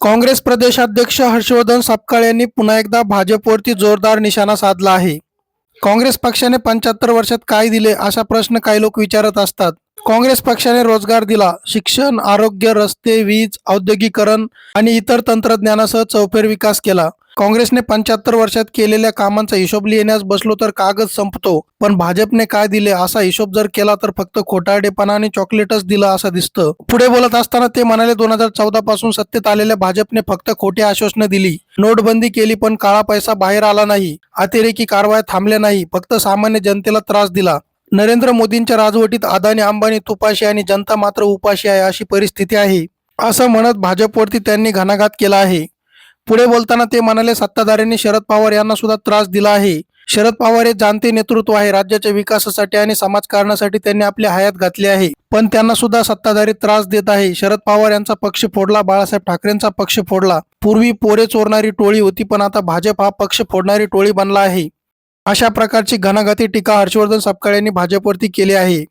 काँग्रेस प्रदेशाध्यक्ष हर्षवर्धन सपकाळ यांनी पुन्हा एकदा भाजपवरती जोरदार निशाणा साधला आहे. काँग्रेस पक्षाने पंच्याहत्तर वर्षात काय दिले असा प्रश्न काही लोक विचारत असतात. काँग्रेस पक्षाने रोजगार दिला शिक्षण आरोग्य रस्ते वीज औद्योगिकरण आणि इतर तंत्रज्ञानासह चौफेर विकास केला. काँग्रेसने पंच्याहत्तर वर्षात केलेल्या कामांचा हिशोब लिहिण्यास बसलो तर कागद संपतो. पण भाजपने काय दिले असा हिशोब जर केला तर फक्त खोटारडेपणा आणि चॉकलेटच दिलं असं दिसतं. पुढे बोलत असताना ते म्हणाले दोन हजार चौदा पासून सत्तेत आलेल्या भाजपने फक्त खोटी आश्वासनं दिली. नोटबंदी केली पण काळा पैसा बाहेर आला नाही. अतिरेकी कारवाया थांबल्या नाही. फक्त सामान्य जनतेला त्रास दिला. नरेंद्र मोदींच्या राजवटीत अदानी अंबानी तुपाशी आणि जनता मात्र उपाशी आहे अशी परिस्थिती आहे. असं म्हणत भाजपवरती त्यांनी घणाघात केला आहे. पुढे बोलताना ते म्हणाले सत्ताधाऱ्यांनी शरद पवार यांना सुद्धा त्रास दिला आहे. शरद पवार हे जाणते नेतृत्व आहे राज्याच्या विकासासाठी आणि समाजकारणासाठी त्यांनी आपली हयात घातली आहे. पण त्यांना सुद्धा सत्ताधारी त्रास देत आहे. शरद पवार यांचा पक्ष फोडला बाळासाहेब ठाकरेंचा पक्ष फोडला. पूर्वी पोरे चोरणारी टोळी होती पण आता भाजप हा पक्ष फोडणारी टोळी बनला आहे. अशा प्रकारची घणाघाती टीका हर्षवर्धन सपकाळ यांनी भाजपवरती केली आहे.